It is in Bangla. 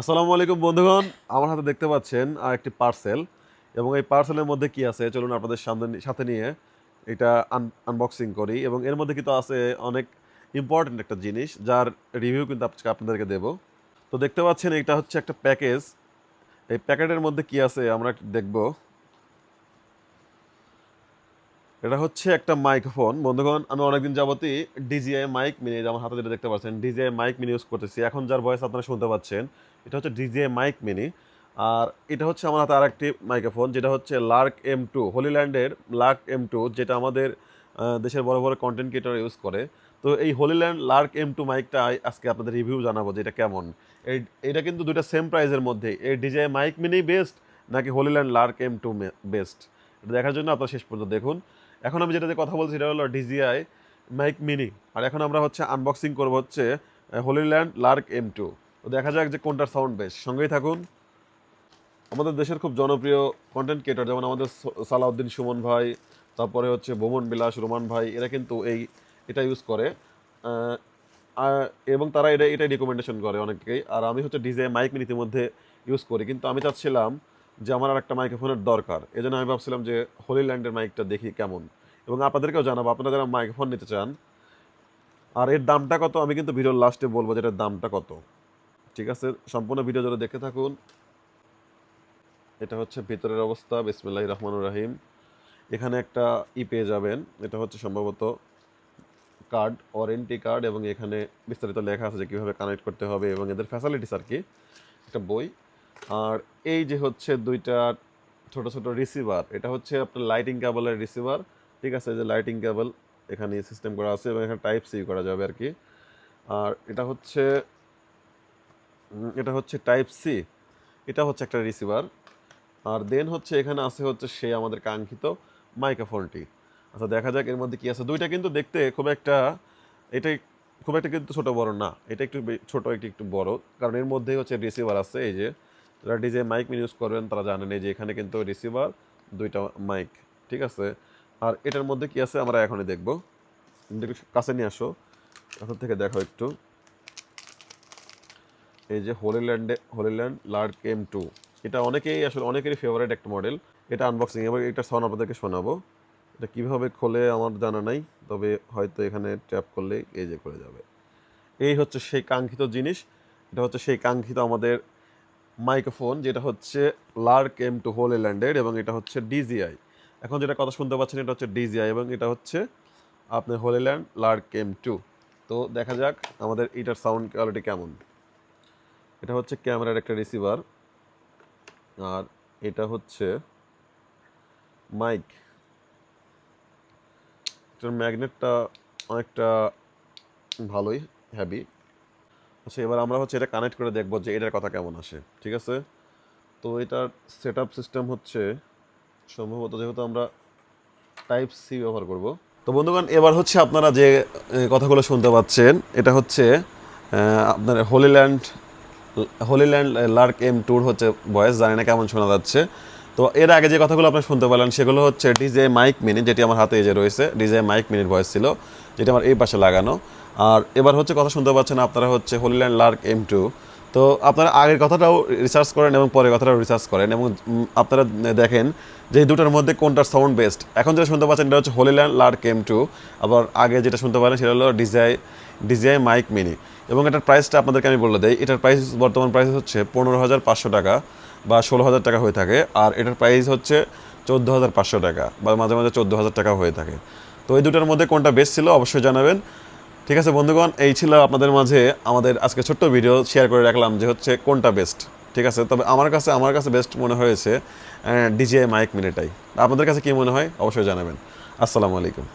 আসসালামু আলাইকুম, বন্ধুগণ। আমার হাতে দেখতে পাচ্ছেন আর একটি পার্সেল। এবং এই পার্সেলের মধ্যে কি আছে, চলুন আপনাদের সামনে সাথে নিয়ে এটা আনবক্সিং করি। এবং এর মধ্যে কিন্তু আছে অনেক ইম্পর্টেন্ট একটা জিনিস, যার রিভিউ কিন্তু আপনাদেরকে দেব। তো দেখতে পাচ্ছেন, এটা হচ্ছে একটা প্যাকেজ। এই প্যাকেটের মধ্যে কি আছে, আমরা দেখব। এটা হচ্ছে একটা মাইক্রোফোন। বন্ধুগণ, আমি অনেকদিন যাবতই ডিজিআই মাইক মিনি আমার হাতে যেটা দেখতে পাচ্ছেন ডিজিআই মাইক মিনি ইউজ করতেছি। এখন যার ভয়েস আপনারা শুনতে পাচ্ছেন, এটা হচ্ছে ডিজিআই মাইক মিনি। আর এটা হচ্ছে আমার হাতে আরেকটি মাইক্রোফোন, যেটা হচ্ছে লার্ক এম টু হোলিল্যান্ডের লার্ক এম টু যেটা আমাদের দেশের বড় বড় কন্টেন্ট ক্রিয়েটার ইউজ করে। তো এই হোলিল্যান্ড লার্ক এম টু মাইকটা আজকে আপনাদের রিভিউ জানাব যে এটা কেমন। এই, এটা কিন্তু দুইটা সেম প্রাইজের মধ্যে। এই ডিজিআই মাইক মিনি বেস্ট নাকি Hollyland Lark M two best এটা দেখার জন্য আপনারা শেষ পর্যন্ত দেখুন। এখন আমি যেটাতে কথা বলছি সেটা হলো ডিজিআই মাইক মিনি আর এখন আমরা হচ্ছে আনবক্সিং করব হচ্ছে হোলিল্যান্ড লার্ক এম টু তো দেখা যাক যে কোনটার সাউন্ড বেশ সঙ্গেই থাকুন। আমাদের দেশের খুব জনপ্রিয় কন্টেন্ট ক্রিয়েটর যেমন আমাদের সালাউদ্দিন সুমন ভাই, তারপরে হচ্ছে ভ্রমণ বিলাস, রোমান ভাই, এরা কিন্তু এই, এটা ইউজ করে। এবং তারা এটা, এটাই রিকমেন্ডেশন করে অনেকেই আর আমি হচ্ছে ডিজে মাইক মিনিতির মধ্যে ইউজ করি। কিন্তু আমি চাচ্ছিলাম যে আমার আর একটা মাইক্রোফোনের দরকার। এই জন্য আমি ভাবছিলাম যে হোলিল্যান্ডের মাইকটা দেখি কেমন। এবং আপনাদেরকেও জানাব, আপনারা যারা মাইক্রোফোন নিতে চান, আর এর দামটা কত, আমি কিন্তু ভিডিওর লাস্টে বলব যে এটার দামটা কত। ঠিক আছে? সম্পূর্ণ ভিডিও যদি দেখে থাকুন। এটা হচ্ছে ভিতরের অবস্থা বিসমিল্লাহ রহমানুর রাহিম। এখানে একটা ই পেয়ে যাবেন, এটা হচ্ছে সম্ভবত কার্ড ওয়ারেন্টি কার্ড এবং এখানে বিস্তারিত লেখা আছে যে কীভাবে কানেক্ট করতে হবে এবং এদের ফ্যাসিলিটিস আর কি, একটা বই। আর এই যে হচ্ছে দুইটা ছোট ছোট রিসিভার এটা হচ্ছে আপনার লাইটিং কেবলের রিসিভার ঠিক আছে যে লাইটিং কেবল এখানে সিস্টেম করা আছে এবং এখানে টাইপ সি করা যাবে আর কি। আর এটা হচ্ছে এটা হচ্ছে টাইপ সি এটা হচ্ছে একটা রিসিভার আর দেন হচ্ছে এখানে আছে হচ্ছে সেই আমাদের কাঙ্ক্ষিত মাইক্রোফোনটি আচ্ছা দেখা যাক এর মধ্যে কি আছে। দুইটা কিন্তু দেখতে খুব একটা এটাই খুব একটা কিন্তু ছোট বড় না, এটা একটু ছোট, একটু একটু বড়। কারণ এর মধ্যেই হচ্ছে রিসিভার আছে, এই যে যারা ডিজে মাইক ইউজ করবেন তারা জানেন, এই যে এখানে কিন্তু রিসিভার দুইটা মাইক ঠিক আছে? আর এটার মধ্যে কি আছে আমরা এখনই দেখব। কাছে নিয়ে আসো। কাছে থেকে দেখো একটু। এই যে হোলিল্যান্ডে হোলিল্যান্ড লার্ক এম টু। এটা অনেকেই, আসলে অনেকেরই ফেভারিট একটা মডেল এটা আনবক্সিং এবার এটা সাউন্ড আপনাদেরকে শোনাবো। এটা কীভাবে খোলে আমার জানা নাই, তবে হয়তো এখানে ট্যাপ করলে এই যে করে যাবে। এই হচ্ছে সেই কাঙ্ক্ষিত জিনিস। এটা হচ্ছে সেই কাঙ্ক্ষিত আমাদের মাইক্রোফোন যেটা হচ্ছে লার্ক এম টু হোলিল্যান্ডের এবং এটা হচ্ছে ডিজিআই এখন যেটা কথা শুনতে পাচ্ছেন, এটা হচ্ছে ডিজিআই এবং এটা হচ্ছে আপনার হোলিল্যান্ড লার্ক এম টু তো দেখা যাক আমাদের এটার সাউন্ড কোয়ালিটি কেমন। এটা হচ্ছে ক্যামেরার একটা রিসিভার আর এটা হচ্ছে মাইক এটার ম্যাগনেটটা অনেকটা ভালোই হ্যাভি আচ্ছা এবার আমরা হচ্ছে এটা কানেক্ট করে দেখব যে এটার কথা কেমন আসে, ঠিক আছে? তো এটার সেট সিস্টেম হচ্ছে সম্ভবত যেহেতু আমরা টাইপ সি ব্যবহার করব। তো বন্ধুগণ, এবার হচ্ছে আপনারা যে কথাগুলো শুনতে পাচ্ছেন, এটা হচ্ছে আপনার Holyland Holyland Lark M tour হচ্ছে ভয়েস জানি না কেমন শোনা যাচ্ছে। তো এর আগে যে কথাগুলো আপনারা শুনতে পেলেন, সেগুলো হচ্ছে ডিজে মাইক মিনি যেটি আমার হাতে এই যে রয়েছে ডিজে মাইক মিনির ভয়েস ছিল, যেটি আমার এই পাশে লাগানো। আর এবার হচ্ছে কথা শুনতে পাচ্ছেন আপনারা হচ্ছে হোলিল্যান্ড লার্ক এম টু তো আপনারা আগের কথাটাও রিসার্চ করেন এবং পরের কথাটাও রিসার্চ করেন এবং আপনারা দেখেন যে দুটোর মধ্যে কোনটার সাউন্ড বেস্ট এখন যেটা শুনতে পাচ্ছেন এটা হচ্ছে হোলিল্যান্ড লার্ক কেম টু আবার আগে যেটা শুনতে পারেন সেটা হলো ডিজাই ডিজাই মাইক মিনি এবং এটার প্রাইসটা আপনাদেরকে আমি বলে দিই, এটার প্রাইস বর্তমান প্রাইস হচ্ছে পনেরো হাজার পাঁচশো টাকা বা ষোলো হাজার টাকা হয়ে থাকে, আর এটার প্রাইস হচ্ছে চোদ্দ হাজার পাঁচশো টাকা বা মাঝে মাঝে চোদ্দ হাজার টাকা হয়ে থাকে। তো এই দুটোর মধ্যে কোনটা বেস্ট ছিল অবশ্যই জানাবেন। ঠিক আছে, বন্ধুগণ, এই ছিল আপনাদের মাঝে আমাদের আজকে ছোট্ট ভিডিও শেয়ার করে রাখলাম যে হচ্ছে কোনটা বেস্ট ঠিক আছে? তবে আমার কাছে আমার কাছে বেস্ট মনে হয়েছে ডিজিআই মাইক মিনিটাই আপনাদের কাছে কী মনে হয়? অবশ্যই জানাবেন। আসসালামু আলাইকুম।